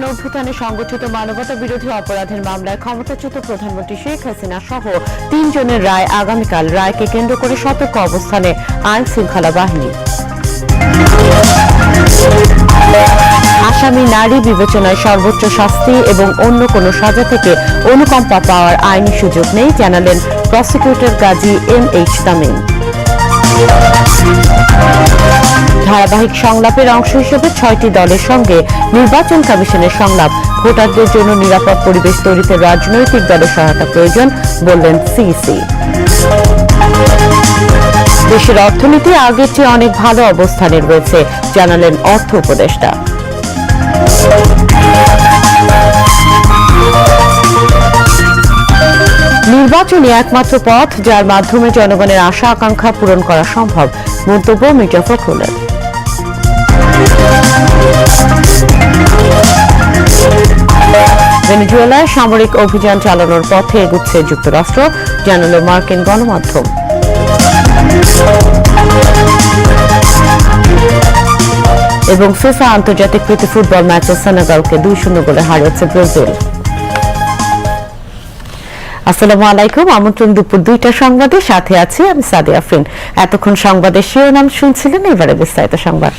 গণ অভ্যুত্থানে সংগঠিত মানবতা বিরোধী অপরাধের মামলায় ক্ষমতাচ্যুত প্রধানমন্ত্রী শেখ হাসিনা সহ তিনজনের রায় আগামীকাল রায়কে কেন্দ্র করে সতর্ক অবস্থানে আইন শৃঙ্খলা বাহিনী। আসামি নারী বিবেচনায় সর্বোচ্চ শাস্তি এবং অন্য কোনো সাজা থেকে অনুকম্পা পাওয়ার আইনি সুযোগ নেই জানালেন prosecutor Gazi M H Tamim. ধারাবাহিক সংলাপের অংশ হিসেবে ছয়টি দলের সঙ্গে নির্বাচন কমিশনের সংলাপ। ভোটারদের জন্য নিরাপদ পরিবেশ তৈরিতে রাজনৈতিক দলের সহায়তা প্রয়োজন, বললেন সিইসি। দেশের অর্থনীতি আগের চেয়ে অনেক ভালো অবস্থানে রয়েছে, জানালেন অর্থ উপদেষ্টা। নির্বাচনই একমাত্র পথ, যার মাধ্যমে জনগণের আশা আকাঙ্ক্ষা পূরণ করা সম্ভব, মন্তব্য মির্জা ফখরুলের। ভেনেজুয়েলায় সামরিক অভিযান চালানোর পথে এগুচ্ছে যুক্তরাষ্ট্র, জানালো মার্কিন গণমাধ্যম। এবং ফিফা আন্তর্জাতিক প্রীতি ফুটবল ম্যাচে সেনেগালকে দুই শূন্য গোলে হারিয়েছে ব্রাজিল। আসসালামু আলাইকুম, আমন্ত্রণ দুপুর দুইটা সংবাদে, সাথে আছি আমি সাদিয়া আফরিন। এতক্ষণ সংবাদের শিরোনাম শুনছিলেন, এবারে বিস্তারিত সংবাদ।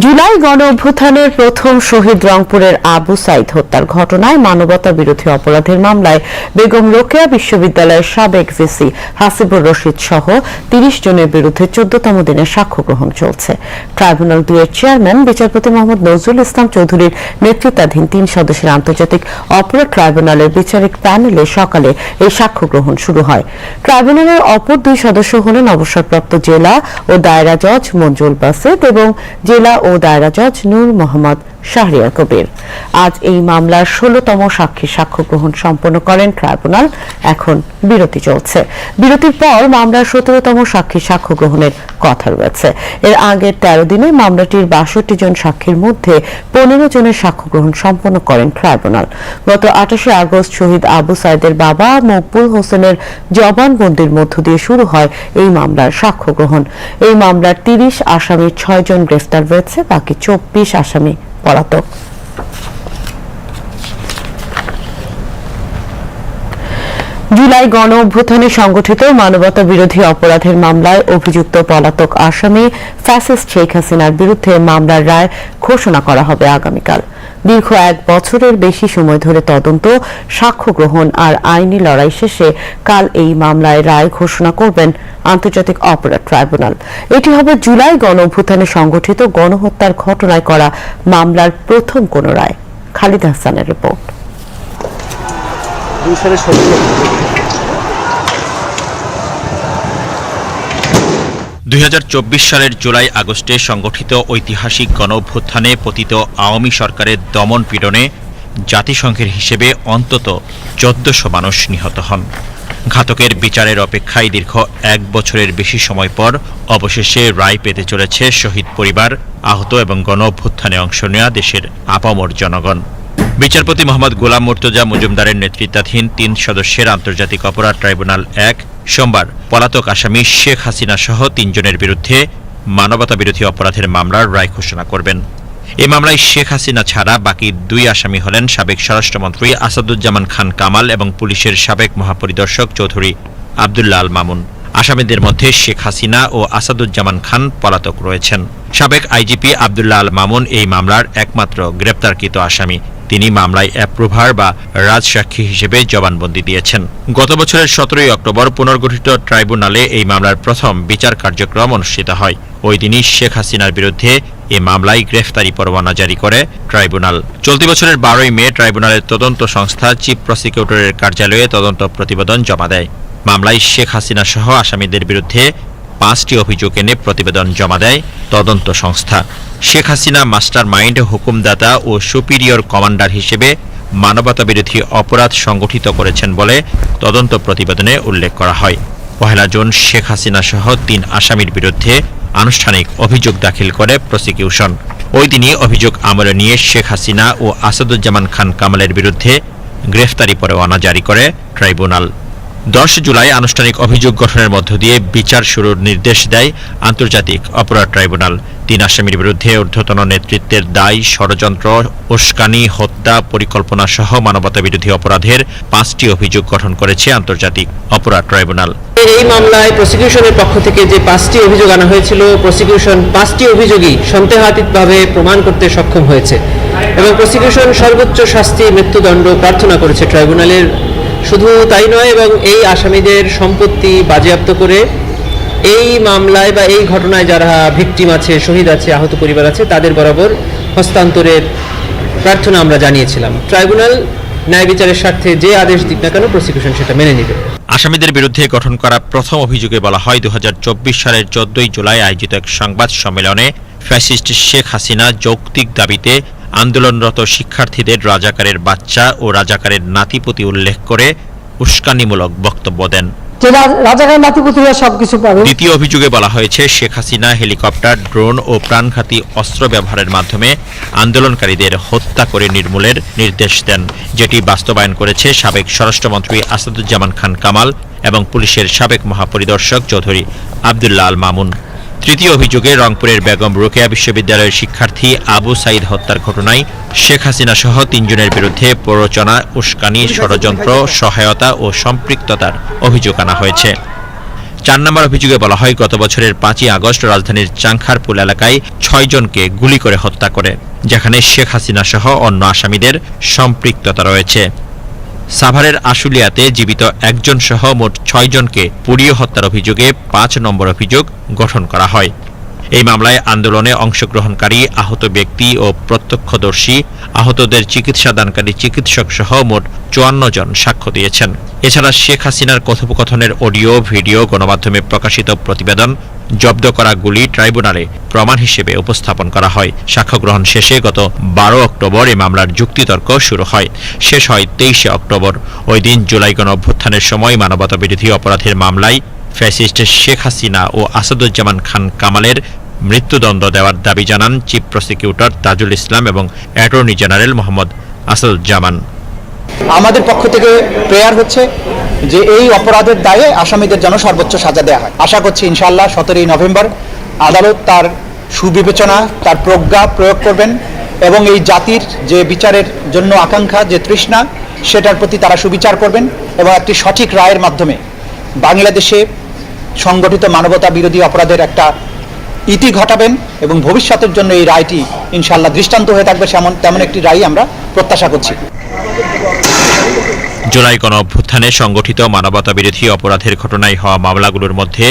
জুলাই গণ অভ্যুত্থানের প্রথম শহীদ রংপুরের আবু সাইদ হত্যার ঘটনায় মানবতা বিরোধী অপরাধের মামলায় বেগম রোকেয়া বিশ্ববিদ্যালয়ের সাবেক ভিসি হাসিবুর রশিদ সহ তিরিশ জনের বিরুদ্ধে চোদ্দতম দিনের সাক্ষ্য গ্রহণ চলছে। ট্রাইব্যুনাল দুয়ের চেয়ারম্যান বিচারপতি মোহাম্মদ নজরুল ইসলাম চৌধুরীর নেতৃত্বাধীন তিন সদস্যের আন্তর্জাতিক অপরাধ ট্রাইব্যুনালের বিচারিক প্যানেলে সকালে এই সাক্ষ্য গ্রহণ শুরু হয়। ট্রাইব্যুনালের অপর দুই সদস্য হলেন অবসরপ্রাপ্ত জেলা ও দায়রা জজ মঞ্জুল বাসেদ এবং জেলা ও দায়রা জজ নূর মোহাম্মদ। শাহরিয়ার কবির। আজ এই মামলার ষোলতম সাক্ষী সাক্ষ্য গ্রহণ সম্পন্ন করেন ট্রাইব্যুনাল। এখন বিরতি চলছে। বিরতির পর মামলার সতেরোতম সাক্ষী সাক্ষ্য গ্রহণের কথা রয়েছে। এর আগের তেরো দিনে মামলাটির বাষট্টি জন সাক্ষীর মধ্যে পনেরো জনের সাক্ষ্য গ্রহণ সম্পন্ন করেন ট্রাইব্যুনাল। গত আঠাশে আগস্ট শহীদ আবু সাইদের বাবা মকবুল হোসেনের জবানবন্দির মধ্য দিয়ে শুরু হয় এই মামলার সাক্ষ্য গ্রহণ। এই মামলার তিরিশ আসামির ছয় জন গ্রেফতার রয়েছে, বাকি চব্বিশ আসামি পলাতক। জুলাই গণ অভ্যুত্থানে সংগঠিত মানবতা বিরোধী অপরাধের মামলায় অভিযুক্ত পলাতক আসামি ফ্যাসিস্ট শেখ হাসিনার বিরুদ্ধে মামলার রায় ঘোষণা করা হবে আগামীকাল। দীর্ঘ এক বছরের বেশি সময় ধরে তদন্ত, সাক্ষ্য গ্রহণ আর আইনি লড়াই শেষে কাল এই মামলায় রায় ঘোষণা করবেন আন্তর্জাতিক অপরাধ ট্রাইব্যুনাল। এটি হবে জুলাই গণ অভ্যুত্থানে সংগঠিত গণহত্যার ঘটনায় করা মামলার প্রথম কোন রায়। খালিদ হাসানের রিপোর্ট। দুই সালে সতেরো দুই সালের জুলাই আগস্টে সংগঠিত ঐতিহাসিক গণঅভ্যুত্থানে পতিত আওয়ামী সরকারের দমন পীড়নে জাতিসংঘের হিসেবে অন্তত চোদ্দশো মানুষ নিহত হন। ঘাতকের বিচারের অপেক্ষায় দীর্ঘ এক বছরের বেশি সময় পর অবশেষে রায় পেতে চলেছে শহীদ পরিবার, আহত এবং গণ অভ্যুত্থানে অংশ নেওয়া দেশের আপামর জনগণ। বিচারপতি মোহাম্মদ গোলাম মুর্তজা মজুমদারের নেতৃত্বাধীন তিন সদস্যের আন্তর্জাতিক অপরাধ ট্রাইব্যুনাল এক সোমবার পলাতক আসামি শেখ হাসিনা সহ তিনজনের বিরুদ্ধে মানবতা বিরোধী অপরাধের মামলার রায় ঘোষণা করবেন। এ মামলায় শেখ হাসিনা ছাড়া বাকি দুই আসামি হলেন সাবেক স্বরাষ্ট্রমন্ত্রী আসাদুজ্জামান খান কামাল এবং পুলিশের সাবেক মহাপরিদর্শক চৌধুরী আবদুল্লাহ আল মামুন। আসামিদের মধ্যে শেখ হাসিনা ও আসাদুজ্জামান খান পলাতক রয়েছেন। সাবেক আইজিপি আবদুল্লাহ আল মামুন এই মামলার একমাত্র গ্রেপ্তারকৃত আসামি। তিনি মামলায় অ্যাপ্রুভার বা রাজসাক্ষী হিসেবে জবানবন্দি দিয়েছেন। গত বছরের সতেরোই অক্টোবর পুনর্গঠিত ট্রাইব্যুনালে এই মামলার প্রথম বিচার কার্যক্রম অনুষ্ঠিত হয়। ওই দিনই শেখ হাসিনার বিরুদ্ধে এ মামলায় গ্রেফতারি পরোয়ানা জারি করে ট্রাইব্যুনাল। চলতি বছরের বারোই মে ট্রাইব্যুনালের তদন্ত সংস্থা চিফ প্রসিকিউটরের কার্যালয়ে তদন্ত প্রতিবেদন জমা দেয়। মামলায় শেখ হাসিনা সহ আসামিদের বিরুদ্ধে পাঁচটি অভিযোগ এনে প্রতিবেদন জমা দেয় তদন্ত সংস্থা। শেখ হাসিনা মাস্টার মাইন্ড হুকুমদাতা ও সুপিরিয়র কমান্ডার হিসেবে মানবতা বিরোধী অপরাধ সংগঠিত করেছেন বলে তদন্ত প্রতিবেদনে উল্লেখ করা হয়। পহেলা জুন শেখ হাসিনা সহ তিন আসামির বিরুদ্ধে আনুষ্ঠানিক অভিযোগ দাখিল করে প্রসিকিউশন। ওই দিনই অভিযোগ আমলে নিয়ে শেখ হাসিনা ও আসাদুজ্জামান খান কামালের বিরুদ্ধে গ্রেফতারি পরোয়ানা জারি করে ট্রাইব্যুনাল। দশ জুলাই আনুষ্ঠানিক অভিযোগ গঠনের মধ্য দিয়ে বিচার শুরুর নির্দেশ দেয় আন্তর্জাতিক অপরাধ ট্রাইব্যুনাল। তিন আসামির বিরুদ্ধে ঊর্ধ্বতন নেতৃত্বের দায়, ষড়যন্ত্র, উস্কানি, হত্যা, পরিকল্পনা সহ মানবতাবিরোধী অপরাধের পাঁচটি অভিযোগ গঠন করেছে আন্তর্জাতিক অপরাধ ট্রাইব্যুনাল। এই মামলায় প্রসিকিউশনের পক্ষ থেকে যে পাঁচটি অভিযোগ আনা হয়েছিল, প্রসিকিউশন পাঁচটি অভিযোগই সন্দেহাতীতভাবে প্রমাণ করতে সক্ষম হয়েছে। এবং প্রসিকিউশন সর্বোচ্চ শাস্তি, মৃত্যুদণ্ড প্রার্থনা করেছে ট্রাইব্যুনালের শুধু তাই নয়, এবং এই আসামিদের সম্পত্তি বাজেয়াপ্ত করে এই মামলায় বা এই ঘটনায় যারা ভিকটিম আছে, শহীদ আছে, আহত পরিবার আছে, তাদের বরাবর হস্তান্তরের প্রার্থনা আমরা জানিয়েছিলাম। ট্রাইব্যুনাল ন্যায় বিচারের স্বার্থে যে আদেশ দিক না কেন প্রসিকিউশন সেটা মেনে নেবে। আসামিদের বিরুদ্ধে গঠন করা প্রথম অভিযোগে বলা হয় দু হাজার চব্বিশ সালের চোদ্দই জুলাই আয়োজিত এক সংবাদ সম্মেলনে ফ্যাসিস্ট শেখ হাসিনা যৌক্তিক দাবিতে আন্দোলনরত শিক্ষার্থীদের রাজাকারের বাচ্চা ও রাজাকারের নাতিপতি উল্লেখ করে উস্কানিমূলক বক্তব্য দেন। দ্বিতীয় অভিযোগে বলা হয়েছে শেখ হাসিনা হেলিকপ্টার ড্রোন ও প্রাণঘাতী অস্ত্র ব্যবহারের মাধ্যমে আন্দোলনকারীদের হত্যা করে নির্মূলের নির্দেশ দেন যেটি বাস্তবায়ন করেছে সাবেক স্বরাষ্ট্রমন্ত্রী আসাদুজ্জামান খান কামাল এবং পুলিশের সাবেক মহাপরিদর্শক চৌধুরী আবদুল্লাহ আল মামুন। তৃতীয় অভিযোগে রংপুরের বেগম রোকেয়া বিশ্ববিদ্যালয়ের শিক্ষার্থী আবু সাইদ হত্যার ঘটনায় শেখ হাসিনা সহ তিনজনের বিরুদ্ধে প্ররোচনা, উস্কানি, ষড়যন্ত্র, সহায়তা ও সম্পৃক্ততার অভিযোগ আনা হয়েছে। চার নম্বর অভিযোগে বলা হয়, গত বছরের পাঁচই আগস্ট রাজধানীর চাংখারপুল এলাকায় ছয় জনকে গুলি করে হত্যা করে, যেখানে শেখ হাসিনা সহ অন্য আসামিদের সম্পৃক্ততা রয়েছে। সাভারের আশুলিয়াতে জীবিত একজন সহ মোট ছয়জনকে পুড়িয়ে হত্যার অভিযোগে পাঁচ নম্বর অভিযোগ গঠন করা হয়। এই মামলায় আন্দোলনে অংশগ্রহণকারী আহত ব্যক্তি ও প্রত্যক্ষদর্শী, আহতদের চিকিৎসা দানকারী চিকিৎসক সহ মোট চুয়ান্ন জন সাক্ষ্য দিয়েছেন। এছাড়া শেখ হাসিনার কথোপকথনের অডিও, ভিডিও, গণমাধ্যমে প্রকাশিত প্রতিবেদন, জব্দ করা গুলি ট্রাইব্যুনালে প্রমাণ হিসেবে উপস্থাপন করা হয়। সাক্ষ্য গ্রহণ শেষে গত বারো অক্টোবর এই মামলার যুক্তিতর্ক শুরু হয়। শেষ হয় তেইশে অক্টোবর। ওই দিন জুলাই গণ অভ্যুত্থানের সময় মানবতা বিরোধী অপরাধের মামলায় ফ্যাসিস্ট শেখ হাসিনা ও আসাদুজ্জামান খান কামালের মৃত্যুদণ্ড দেওয়ার দাবি জানান চিফ প্রসিকিউটর তাজুল ইসলাম এবং অ্যাটর্নি জেনারেল মোহাম্মদ আসাদুজ্জামান। আমাদের পক্ষ থেকে প্রেয়ার হচ্ছে যে এই অপরাধের দায়ে আসামিদের যেন সর্বোচ্চ সাজা দেওয়া হয়। আশা করছি ইনশাল্লাহ সতেরোই নভেম্বর আদালত তার সুবিবেচনা, তার প্রজ্ঞা প্রয়োগ করবেন এবং এই জাতির যে বিচারের জন্য আকাঙ্ক্ষা, যে তৃষ্ণা, সেটার প্রতি তারা সুবিচার করবেন এবং একটি সঠিক রায়ের মাধ্যমে বাংলাদেশে সংগঠিত মানবতা বিরোধী অপরাধের একটা ইতি ঘটাবেন এবং ভবিষ্যতের জন্য এই রায়টি ইনশাল্লাহ দৃষ্টান্ত হয়ে থাকবে, সেমন তেমন একটি রায় আমরা প্রত্যাশা করছি। জুলাই গণ অভ্যুত্থানে সংগঠিত মানবতা বিরোধী অপরাধের ঘটনায় হওয়া মামলাগুলোর মধ্যে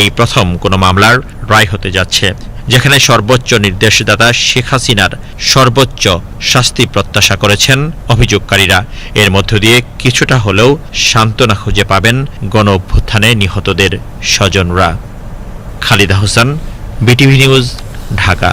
এই প্রথম কোনো মামলার রায় হতে যাচ্ছে। যেখানে সর্বোচ্চ নির্দেশদাতা শেখ হাসিনার সর্বোচ্চ শাস্তি প্রত্যাশা করেছেন অভিযোগকারীরা। এর মধ্য দিয়ে কিছুটা হলেও সান্ত্বনা খুঁজে পাবেন গণ অভ্যুত্থানে নিহতদের স্বজনরা। Khalida Hossain, BTV news, Dhaka.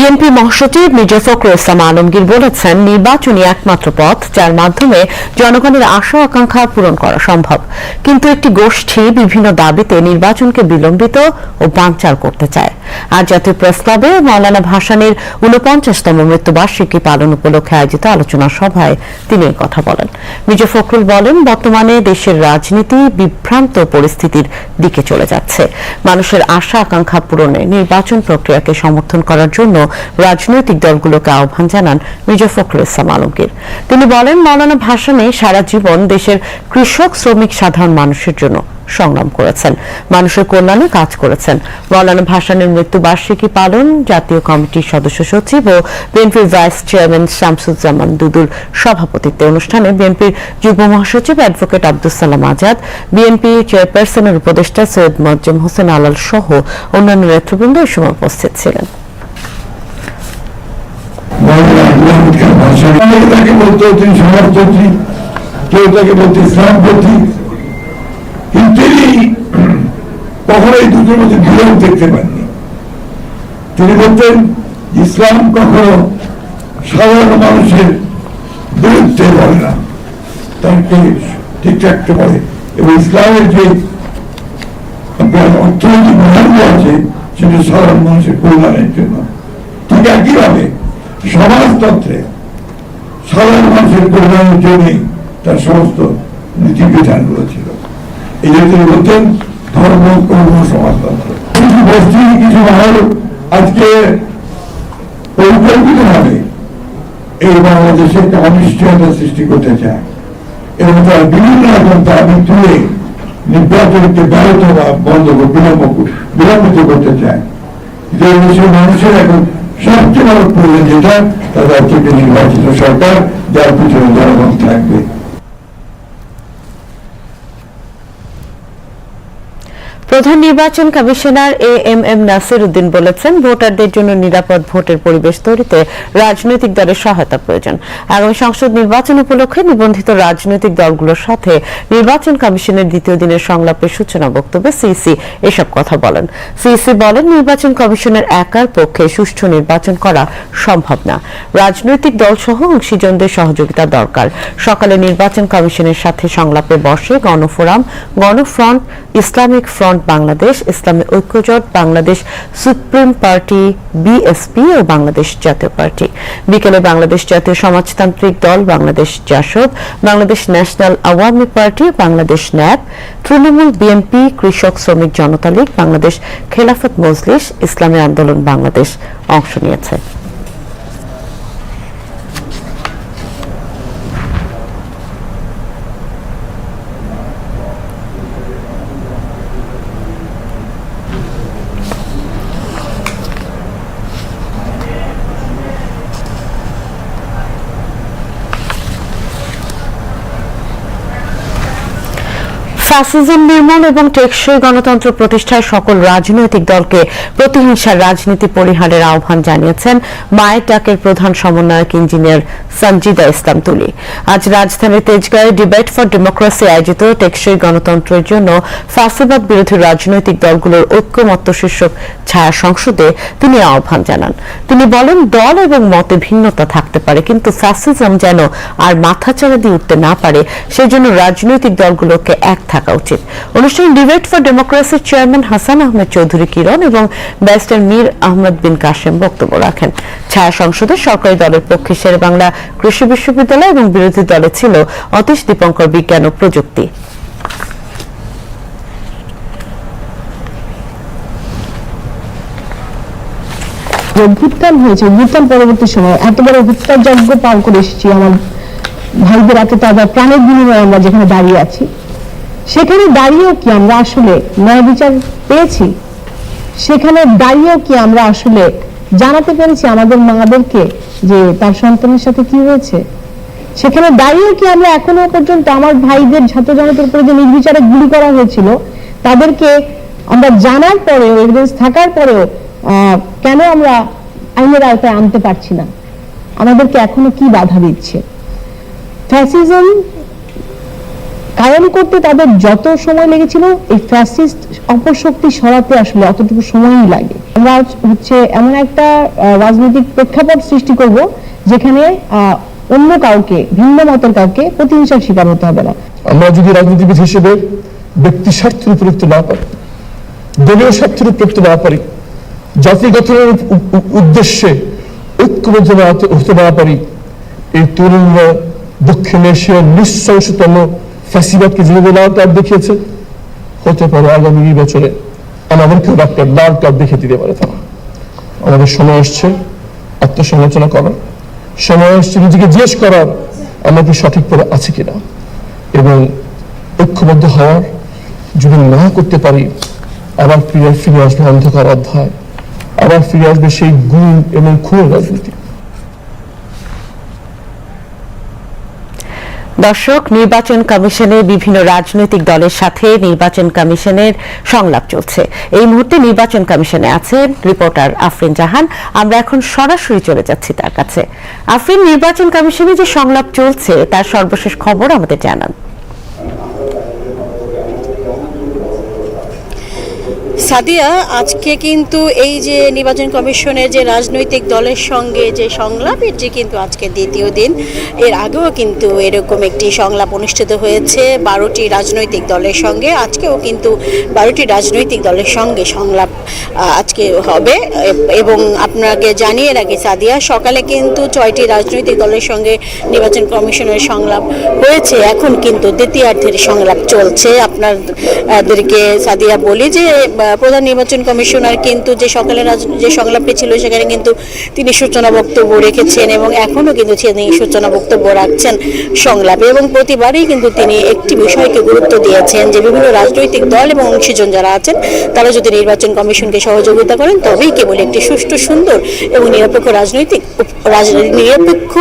BNP মহাসচিব মির্জা ফখরুল ইসলাম আলমগীর বলেছেন, নির্বাচনই একমাত্র পথ, যার মাধ্যমে জনগণের আশা আকাঙ্ক্ষা পূরণ করা সম্ভব। কিন্তু একটি গোষ্ঠী বিভিন্ন দাবিতে নির্বাচনকে বিলম্বিত ও বানচাল করতে চায়। আজ জাতীয় প্রেস ক্লাবে মৌলানা ভাসানীর উনপঞ্চাশতম মৃত্যুবার্ষিকী পালন উপলক্ষে আয়োজিত আলোচনা সভায় তিনি কথা বলেন। মির্জা ফখরুল বলেন, বর্তমানে দেশের রাজনীতি বিভ্রান্ত পরিস্থিতির দিকে চলে যাচ্ছে। মানুষের আশা আকাঙ্ক্ষা পূরণে নির্বাচন প্রক্রিয়াকে সমর্থন করার জন্য রাজনৈতিক দলগুলোকে আহ্বান জানান মির্জা ফখরুল ইসলাম আলমগীর। তিনি বলেন মৌলানা ভাসানে সারা জীবন দেশের কৃষক, শ্রমিক, সাধারণ মানুষের জন্য সংগ্রাম করেছেন, মানুষের কল্যাণে কাজ করেছেন। মৌলানা ভাসানের মৃত্যুবার্ষিকী পালন জাতীয় কমিটির সদস্য সচিব ও বিএনপির ভাইস চেয়ারম্যান শামসুজ্জামান দুদুর সভাপতিত্বে অনুষ্ঠানে বিএনপির যুগ্ম মহাসচিব অ্যাডভোকেট আব্দুল সালাম আজাদ, বিএনপি চেয়ারপারসনের উপদেষ্টা সৈয়দ মজ্জম হোসেন আলাল সহ অন্যান্য নেতৃবৃন্দ এই সময় উপস্থিত ছিলেন। তাকে বলতো তিনি সমাজতন্ত্রী কেউ তাকে বলতো ইসলামপন্থী কিন্তু তিনি কখনো এই দুটোর মধ্যে বিরোধ দেখতে পাননি তিনি বলতেন ইসলাম কখনো সাধারণ মানুষের বিরুদ্ধে বলে না তাকে ঠিক রাখতে পারে এবং ইসলামের যে অর্থনৈতিক মহাঙ্গ আছে সেটা সাধারণ মানুষের কল্যাণের জন্য ঠিক একইভাবে সমাজতন্ত্রে সাধারণ মানুষের কল্যাণের জন্য তার সমস্ত নীতিবিধানগুলো ছিল এই জন্য তিনি বলতেন, ধর্ম, কর্ম, সমাজতন্ত্র। কিছু গোষ্ঠী কিছু মহল আজকে পরিকল্পিতভাবে এই বাংলাদেশে একটা অনিশ্চয়তা সৃষ্টি করতে চায়। এবং তারা বিভিন্ন রকম দাবি তুলে নির্বাচনকে ব্যাহত বা বন্ধ বিলম্ব বিলম্বিত করতে চায়। যে দেশের মানুষের এখন সবচেয়ে বড় প্রয়োজন যেটা তাদের একটি নির্বাচিত সরকার যার পিছনে জনগণ থাকবে। প্রধান নির্বাচন commissioner A M M Nasir Uddin বলেছেন, ভোটারদের জন্য নিরাপদ ভোটের পরিবেশ তৈরিতে রাজনৈতিক দলের সহায়তা প্রয়োজন। আগামী সংসদ নির্বাচন উপলক্ষে নিবন্ধিত রাজনৈতিক দলগুলোর সাথে নির্বাচন কমিশনের দ্বিতীয় দিনের সংলাপের সূচনা বক্তব্যে সিইসি এসব কথা বলেন। সিইসি বলেন, নির্বাচন কমিশনের একার পক্ষে সুষ্ঠু নির্বাচন করা সম্ভব না। রাজনৈতিক দল সহ অংশীজনদের সহযোগিতা দরকার। সকালে নির্বাচন কমিশনের সাথে সংলাপে বসে Gonoforum, Gonofront, Islamic front Bangladesh, Islami Oikyajote, Bangladesh supreme party BSP ও বাংলাদেশ জাতীয় পার্টি। বিকেলে Bangladesh Jatiya Samajtantrik Dal, Bangladesh JASAD, Bangladesh national Awami party, Bangladesh NAP Trinamool BNP Krishak Sramik Janata League, Bangladesh Khelafat Majlis, ইসলামী আন্দোলন, বাংলাদেশ অংশ নিয়েছে। ফ্যাসিজম নির্মূল এবং টেকসই গণতন্ত্র প্রতিষ্ঠায় সকল রাজনৈতিক দলকে প্রতিহিংসার রাজনীতি পরিহারের আহ্বান জানিয়েছেন মায়ের ডাকের প্রধান সমন্বয়ক ইঞ্জিনিয়ার সঞ্জিদা ইসলাম তুলি। আজ রাজধানীর তেজগাঁয়ে ডিবেট ফর ডেমোক্রেসি আয়োজিত টেকসই গণতন্ত্রের জন্য ফ্যাসিবাদ বিরোধী রাজনৈতিক দলগুলোর ঐক্যমত্য শীর্ষক ছায়া সংসদে তিনি আহ্বান জানান। তিনি বলেন, দল এবং মতে ভিন্নতা থাকতে পারে, কিন্তু ফ্যাসিজম যেন আর মাথাচাড়া দিয়ে উঠতে না পারে, সেজন্য রাজনৈতিক দলগুলোকে এক থাকা উচিত। অনুষ্ঠানে ডিবেট ফর ডেমোক্রেসির চেয়ারম্যান হাসান আহমেদ চৌধুরী কিরণ এবং ব্যারিস্টার মীর আহমদ বিন কাশেম বক্তব্য রাখেন। ছায়া সংসদে সরকারি দলের পক্ষে শের বাংলা কৃষি বিশ্ববিদ্যালয় এবং বিরোধী দলে ছিল অতীশ দীপঙ্কর বিজ্ঞান ও প্রযুক্তি। অভ্যুত্থান হয়েছে অভ্যুত্থান পরবর্তী সময় এত বড় হত্যাযজ্ঞ পার করে এসেছি আমার ভাইদের হাতে তাদের প্রাণের বিনিময়ে আমরা যেখানে দাঁড়িয়ে আছি। সেখানে দাঁড়িয়েও কি আমরা আসলে ন্যায় বিচার পেয়েছি? সেখানে দাঁড়িয়েও কি আমরা আসলে জানাতে পেরেছি আমাদের মাদেরকে যে তার সন্তানের সাথে কি হয়েছে? সেখানে দাঁড়িয়েও কি আমরা এখনও পর্যন্ত আমার ভাইদের ছাত্র জনতার উপরে যে নির্বিচারে গুলি করা হয়েছিল, তাদেরকে আমরা জানার পরেও এভিডেন্স থাকার পরেও কেন আমরা আইনের আওতায় আনতে পারছি না? আমাদেরকে এখনও কি বাধা দিচ্ছে? ফ্যাসিজম কায়েম করতে তাদের যত সময় লেগেছিল, এই ফ্যাসিস্ট অপশক্তি সরাতে আসলে অতটুকু সময়ই লাগে। আমরা হচ্ছে এমন একটা রাজনৈতিক প্রেক্ষাপট সৃষ্টি করব, যেখানে অন্য কাউকে, ভিন্ন মতের কাউকে প্রতিহিংসার শিকার হতে হবে না। আমরা যদি রাজনীতিবিদ হিসেবে ব্যক্তি স্বার্থের উঠতে না পারি দলীয় স্বার্থের উঠতে না পারি জাতি গঠনের উ- উ- উদ্দেশ্যে ঐক্যবদ্ধ না হতে না পারি, এই তরুণরা দক্ষিণ এশিয়ার নৃশংসতম ফ্যাসিবাদকে যেভাবে লাল কার্ড দেখিয়েছে। হতে পারে আগামী নির্বাচনে আমাদেরকেও একটা লাল কার্ড দেখিয়ে দিতে পারে তারা। আমাদের সময় এসছে আত্মসমালোচনা করার। সময় এসছে নিজেকে জিজ্ঞেস করার, আমরা কি সঠিক পথে আছে কিনা। এবং ঐক্যবদ্ধ হওয়ার যদি না করতে পারি, আবার ফিরে ফিরে আসবে অন্ধকার অধ্যায়, আবার ফিরে আসবে সেই গুণ এবং খুন রাজনীতি। দর্শক, নির্বাচন কমিশনে বিভিন্ন রাজনৈতিক দলের সাথে নির্বাচন কমিশনের সংলাপ চলছে। এই মুহূর্তে নির্বাচন কমিশনে আছে রিপোর্টার আফরিন জাহান। আমরা এখন সরাসরি চলে যাচ্ছি তার কাছে। আফরিন, নির্বাচন কমিশনে যে সংলাপ চলছে, তার সর্বশেষ খবর আমাদের জানান। সাদিয়া, আজকে কিন্তু এই যে নির্বাচন কমিশনের যে রাজনৈতিক দলের সঙ্গে যে সংলাপের যে কিন্তু আজকে দ্বিতীয় দিন, এর আগেও কিন্তু এরকম একটি সংলাপ অনুষ্ঠিত হয়েছে বারোটি রাজনৈতিক দলের সঙ্গে। আজকেও কিন্তু বারোটি রাজনৈতিক দলের সঙ্গে সংলাপ আজকে হবে। এবং আপনাকে জানিয়ে রাখি সাদিয়া, সকালে কিন্তু ছয়টি রাজনৈতিক দলের সঙ্গে নির্বাচন কমিশনের সংলাপ হয়েছে। এখন কিন্তু দ্বিতীয়ার্ধের সংলাপ চলছে। আপনাদেরকে সাদিয়া বলি যে প্রধান নির্বাচন কমিশনার কিন্তু যে সকালে যে সংলাপটি ছিল, সেখানে কিন্তু তিনি সূচনা বক্তব্য রেখেছেন এবং এখনও কিন্তু তিনি সূচনা বক্তব্য রাখছেন সংলাপে এবং প্রতিবারই কিন্তু তিনি একটি বিষয়কে গুরুত্ব দিয়েছেন যে বিভিন্ন রাজনৈতিক দল এবং অংশীজন যারা আছেন, তারা যদি নির্বাচন কমিশনকে সহযোগিতা করেন, তবেই কেবল একটি সুষ্ঠু, সুন্দর এবং নিরপেক্ষ রাজনৈতিক নিরপেক্ষ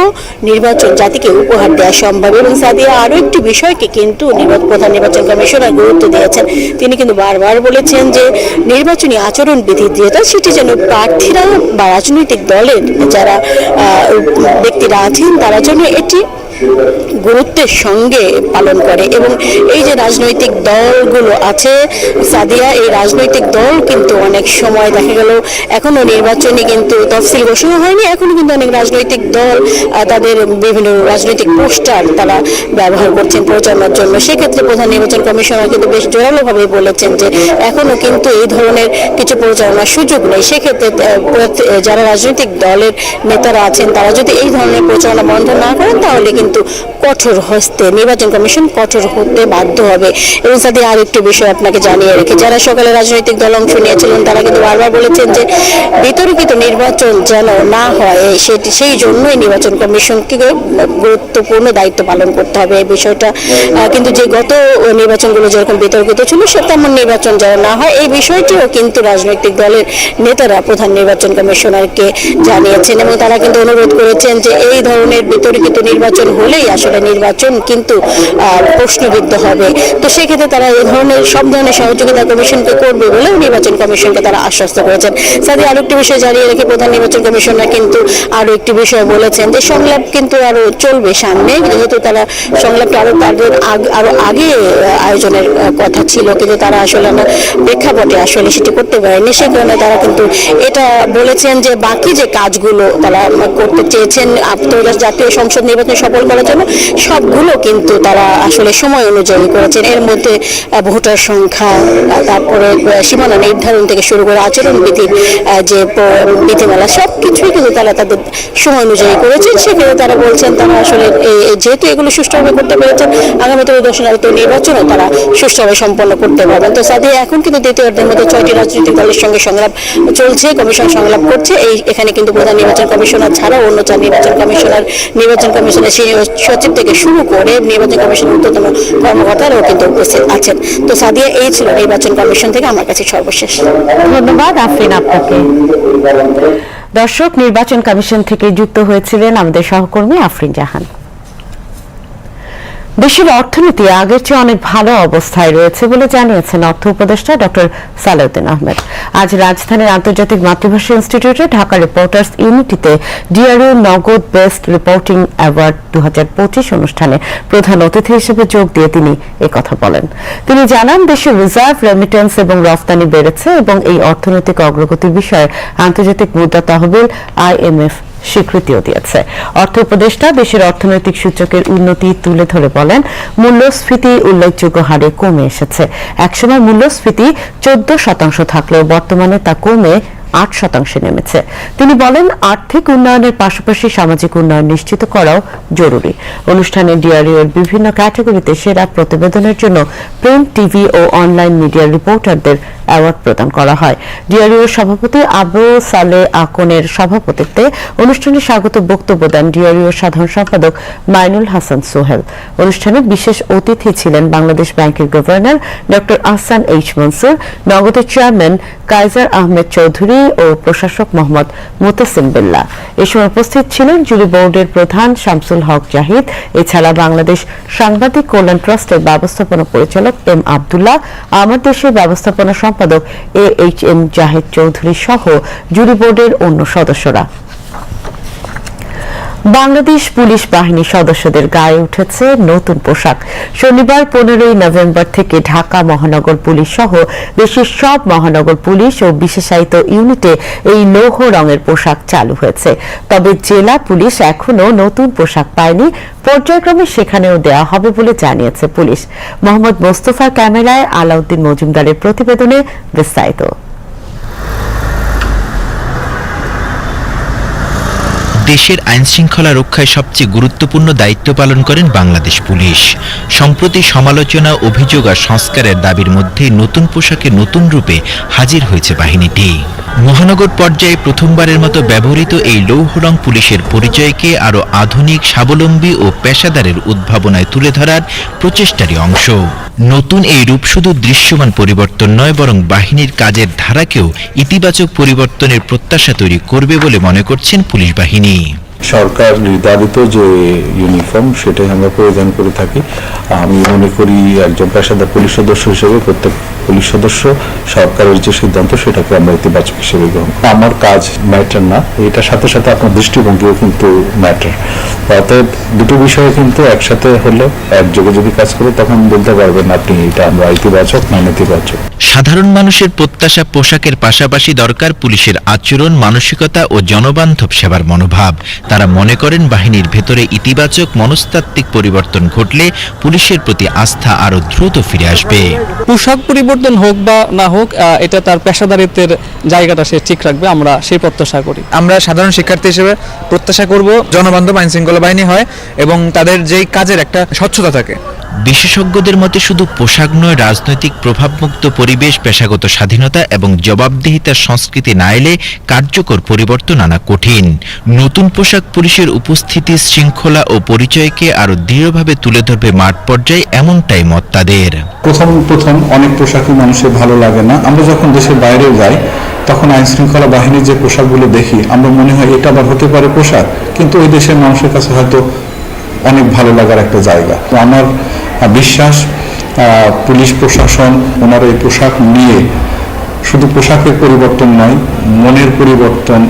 নির্বাচন জাতিকে উপহার দেওয়া সম্ভব। এবং সাদিয়া আরও একটি বিষয়কে কিন্তু প্রধান নির্বাচন কমিশনার গুরুত্ব দিয়েছেন। তিনি কিন্তু বারবার বলেছেন যে নির্বাচনী আচরণ বিধি যেটা সেটি যেন প্রার্থীরা বা রাজনৈতিক দলের যারা ব্যক্তিরা আছেন, তারা যেন এটি গুরুত্বের সঙ্গে পালন করে এবং এই যে রাজনৈতিক দলগুলো আছে, সাদিয়া, এই রাজনৈতিক দল কিন্তু অনেক সময় দেখা গেল এখনও নির্বাচনে কিন্তু তফসিল ঘোষণা হয়নি, এখনও কিন্তু অনেক রাজনৈতিক দল তাদের বিভিন্ন রাজনৈতিক পোস্টার তারা ব্যবহার করছেন প্রচারণার জন্য। সেক্ষেত্রে প্রধান নির্বাচন কমিশনার কিন্তু বেশ জোরালোভাবে বলেছেন যে এখনও কিন্তু এই ধরনের কিছু প্রচারণার সুযোগ নেই। সেক্ষেত্রে যারা রাজনৈতিক দলের নেতারা আছেন, তারা যদি এই ধরনের প্রচারণা বন্ধ না করেন, তাহলে কিন্তু কঠোর হস্তে, নির্বাচন কমিশন কঠোর হতে বাধ্য হবে। এবং সাথে আর একটি বিষয় আপনাকে জানিয়ে রেখে, যারা সকালে রাজনৈতিক দল অংশ নিয়েছিলেন, তারা কিন্তু বারবার বলেছেন যে বিতর্কিত নির্বাচন যেন না হয় সেটি সেই জন্যই নির্বাচন কমিশনকে গুরুত্বপূর্ণ দায়িত্ব পালন করতে হবে এই বিষয়টা। কিন্তু যে গত নির্বাচনগুলো যেরকম বিতর্কিত ছিল, সে তেমন নির্বাচন যেন না হয়, এই বিষয়টিও কিন্তু রাজনৈতিক দলের নেতারা প্রধান নির্বাচন কমিশনারকে জানিয়েছেন। এবং তারা কিন্তু অনুরোধ করেছেন যে এই ধরনের বিতর্কিত নির্বাচন হলেই আসলে নির্বাচন কিন্তু প্রশ্নবিদ্ধ হবে। তো সেক্ষেত্রে তারা এই ধরনের, সব ধরনের সহযোগিতা কমিশনকে করবে বলেও নির্বাচন কমিশনকে তারা আশ্বস্ত করেছেন। সাথে আরও একটি বিষয় জানিয়ে রেখে, প্রধান নির্বাচন কমিশনার কিন্তু আরও একটি বিষয় বলেছেন যে, সংলাপ কিন্তু আরও চলবে সামনে। যেহেতু তারা সংলাপটা আরও তাদের আগ- আরও আগে আয়োজনের কথা ছিল, কিন্তু তারা আসলে না প্রেক্ষাপটে আসলে সেটি করতে পারেনি। সে কারণে তারা কিন্তু এটা বলেছেন যে, বাকি যে কাজগুলো তারা করতে চেয়েছেন জাতীয় সংসদ নির্বাচন সফল করার জন্য সবগুলো কিন্তু তারা আসলে সময় অনুযায়ী করেছেন। এর মধ্যে ভোটার সংখ্যা তারপরে সীমানা নির্ধারণ থেকে শুরু করে আচরণবিধির যে বিধিমালা সব কিছুই কিন্তু তারা তাদের সময় অনুযায়ী করেছেন। সেক্ষেত্রে তারা বলছেন, তারা আসলে যেহেতু এগুলো সুষ্ঠুভাবে করতে পেরেছেন আগামী ত্রয়োদশ নাগরিক নির্বাচনও তারা সুষ্ঠুভাবে সম্পন্ন করতে পারবেন। তো সাথে এখন কিন্তু দ্বিতীয়ার্ধের মধ্যে ছয়টি রাজনৈতিক দলের সঙ্গে সংলাপ চলছে, কমিশন সংলাপ করছে। এই, এখানে কিন্তু প্রধান নির্বাচন কমিশনার ছাড়াও অন্য চার নির্বাচন কমিশনার, নির্বাচন কমিশনের সচিব থেকে শুরু করে নির্বাচন কমিশনের ঊর্ধ্বতন কর্মকর্তারাও কিন্তু উপস্থিত আছেন। তো সাদিয়া, এই ছিল নির্বাচন কমিশন থেকে আমার কাছে সর্বশেষ। ধন্যবাদ, আফরিন আপনাকে। দর্শক, নির্বাচন কমিশন থেকে যুক্ত হয়েছিলেন আমাদের সহকর্মী আফরিন জাহান। দেশের অর্থনীতি আগের চেয়ে অনেক ভালো অবস্থায় রয়েছে বলে জানিয়েছেন অর্থ উপদেষ্টা ডক্টর সালাউদ্দিন আহমেদ। আজ রাজধানীর আন্তর্জাতিক মাতৃভাষা ইনস্টিটিউটে ঢাকা রিপোর্টার্স ইউনিটিতে DRU Nagad best reporting award দু হাজার পঁচিশ অনুষ্ঠানে প্রধান অতিথি হিসেবে যোগ দিয়ে তিনি কথা বলেন। তিনি জানান, দেশের রিজার্ভ রেমিটেন্স এবং রফতানি বেড়েছে এবং এই অর্থনৈতিক অগ্রগতির বিষয়ে আন্তর্জাতিক মুদ্রা তহবিল আইএমএফ স্বীকৃতিও দিয়েছে। অর্থ উপদেষ্টা দেশের অর্থনৈতিক সূচকের উন্নতি তুলে ধরে বলেন, মূল্যস্ফীতি উল্লেখযোগ্য হারে কমে এসেছে। একসময় মূল্যস্ফীতি চোদ্দ শতাংশ থাকলেও বর্তমানে তা কমে আট শতাংশে নেমেছে। তিনি বলেন, আর্থিক উন্নয়নের পাশাপাশি সামাজিক উন্নয়ন নিশ্চিত করাও জরুরি। অনুষ্ঠানে ডিআরইউর বিভিন্ন ক্যাটাগরিতে সেরা প্রতিবেদনের জন্য প্রিন্ট, টিভি ও অনলাইন মিডিয়ার রিপোর্টারদের অ্যাওয়ার্ড প্রদান করা হয়। ডিআরইউর সভাপতি আবু সালে আকনের সভাপতিত্বে অনুষ্ঠানে স্বাগত বক্তব্য দেন ডিআরইউর সাধারণ সম্পাদক মাইনুল হাসান সোহেল। অনুষ্ঠানে বিশেষ অতিথি ছিলেন বাংলাদেশ ব্যাংকের governor doctor Ahsan H Mansur, নগদের চেয়ারম্যান কাইজার আহমেদ চৌধুরী ও প্রশাসক মোহাম্মদ মুতাসিম বিল্লা এ সময় উপস্থিত ছিলেন জুরি বোর্ডের প্রধান শামসুল হক জাহিদ। এছাড়া বাংলাদেশ সাংবাদিক কল্যাণ ট্রাস্টের ব্যবস্থাপনা পরিচালক এম আবদুল্লাহ আমার দেশের ব্যবস্থাপনা সম্পাদক A H M Zahed Chowdhury সহ জুরি বোর্ডের অন্য সদস্যরা। বাংলাদেশ পুলিশ বাহিনীর সদস্যদের গায়ে উঠেছে নতুন পোশাক। শনিবার পনেরোই নভেম্বর থেকে ঢাকা মহানগর পুলিশ সহ দেশের সব মহানগর পুলিশ ও বিশেষায়িত ইউনিটে এই লৌহ রঙের পোশাক চালু হয়েছে। তবে জেলা পুলিশ এখনও নতুন পোশাক পায়নি। পর্যায়ক্রমে সেখানেও দেওয়া হবে বলে জানিয়েছে পুলিশ। মোহাম্মদ মোস্তফা ক্যামেরায় আলাউদ্দিন মজুমদারের প্রতিবেদনে বিস্তারিত। দেশের আইন শৃঙ্খলা রক্ষায় সবচেয়ে গুরুত্বপূর্ণ দায়িত্ব পালন করেন বাংলাদেশ পুলিশ। সম্প্রতি সমালোচনা, অভিযোগ আর সংস্কারের দাবির মধ্যে নতুন পোশাকে নতুন রূপে হাজির হয়েছে বাহিনীটি। মহানগর পর্যায়ে প্রথমবারের মতো ব্যবহৃত এই লৌহ রং পুলিশের পরিচয়কে আরও আধুনিক, স্বাবলম্বী ও পেশাদারের উদ্ভাবনায় তুলে ধরার প্রচেষ্টারই অংশ। নতুন এই রূপ শুধু দৃশ্যমান পরিবর্তন নয়, বরং বাহিনীর কাজের ধারাকেও ইতিবাচক পরিবর্তনের প্রত্যাশা তৈরি করবে বলে মনে করছেন পুলিশ বাহিনী। me. সরকার নির্ধারিত যে ইউনিফর্ম সেটাই আমরা পরিধান করে থাকি। আমি মনে করি একজন পেশাদার পুলিশ সদস্য হিসেবে প্রত্যেক পুলিশ সদস্য সরকারের যে সিদ্ধান্ত সেটাকে আমরা ইতিবাচক হিসেবে গ্রহণ। আমার কাজ ম্যাটার না এটার সাথে সাথে আপনার দৃষ্টিভঙ্গিও কিন্তু ম্যাটার অতএব দুটো বিষয়ে কিন্তু একসাথে হলে একযোগে যদি কাজ করে, তখন বলতে পারবেন আপনি এটা আমরা ইতিবাচক না নেতিবাচক। সাধারণ মানুষের প্রত্যাশা পোশাকের পাশাপাশি দরকার পুলিশের আচরণ, মানসিকতা ও জনবান্ধব সেবার মনোভাব। তারা মনে করেন বাহিনীর ভেতরে ইতিবাচক মনস্তাত্ত্বিক পরিবর্তন ঘটলে পুলিশের প্রতি আস্থা আরও দ্রুত ফিরে আসবে। পোশাক পরিবর্তন হোক বা না হোক আহ, এটা তার পেশাদারিত্বের জায়গাটা সে ঠিক রাখবে আমরা সেই প্রত্যাশা করি। আমরা সাধারণ শিক্ষার্থী হিসেবে প্রত্যাশা করব জনবান্ধব আইন শৃঙ্খলা বাহিনী হয় এবং তাদের যেই কাজের একটা স্বচ্ছতা থাকে বিশেষজ্ঞদের মতে শুধু পোশাক নয়, রাজনৈতিক প্রভাবমুক্ত পরিবেশ, পেশাগত স্বাধীনতা এবং জবাবদিহিতার সংস্কৃতি না এলে কার্যকর পরিবর্তন আনা কঠিন। নতুন পোশাক পুলিশের উপস্থিতি, শৃঙ্খলা ও পরিচয়কে আরও দৃঢ়ভাবে তুলে ধরবে মাঠ পর্যায়ে এমনটাই মত তাদের। প্রথম প্রথম অনেক পোশাকই মানুষের ভালো লাগে না। আমরা যখন দেশের বাইরে যাই, তখন আইন শৃঙ্খলা বাহিনীর যে পোশাকগুলো দেখি, আমরা মনে হয় এটা আবার হতে পারে পোশাক, কিন্তু ওই দেশের মানুষের কাছে হয়তো অনেক ভালো লাগার একটা জায়গা। তো আমার বিশ্বাস পুলিশ প্রশাসন ওনার এই পোশাক নিয়ে শুধু পোশাকের পরিবর্তন নয়, মনের পরিবর্তন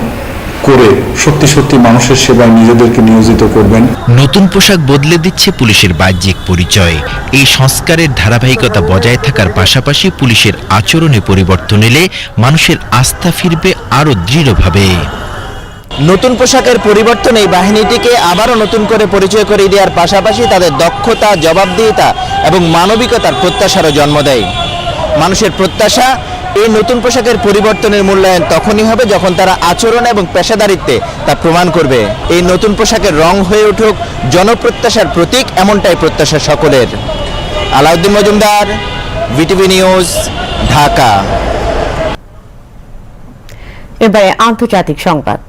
করে সত্যি সত্যি মানুষের সেবায় নিজেদেরকে নিয়োজিত করবেন। নতুন পোশাক বদলে দিচ্ছে পুলিশের বাহ্যিক পরিচয়। এই সংস্কারের ধারাবাহিকতা বজায় থাকার পাশাপাশি পুলিশের আচরণে পরিবর্তন এলে মানুষের আস্থা ফিরবে আরও দৃঢ়ভাবে। নতুন পোশাকের পরিবর্তন এই বাহিনীটিকে আবারও নতুন করে পরিচয় করে দেওয়ার পাশাপাশি তাদের দক্ষতা, জবাবদিহিতা এবং মানবিকতার প্রত্যাশারও জন্ম দেয়। মানুষের প্রত্যাশা, এই নতুন পোশাকের পরিবর্তনের মূল্যায়ন তখনই হবে যখন তারা আচরণ এবং পেশাদারিত্বে তা প্রমাণ করবে। এই নতুন পোশাকের রং হয়ে উঠুক জনপ্রত্যাশার প্রতীক এমনটাই প্রত্যাশা সকলের। Alauddin Majumder, VTV news, Dhaka. এবারে আন্তর্জাতিক সংবাদ।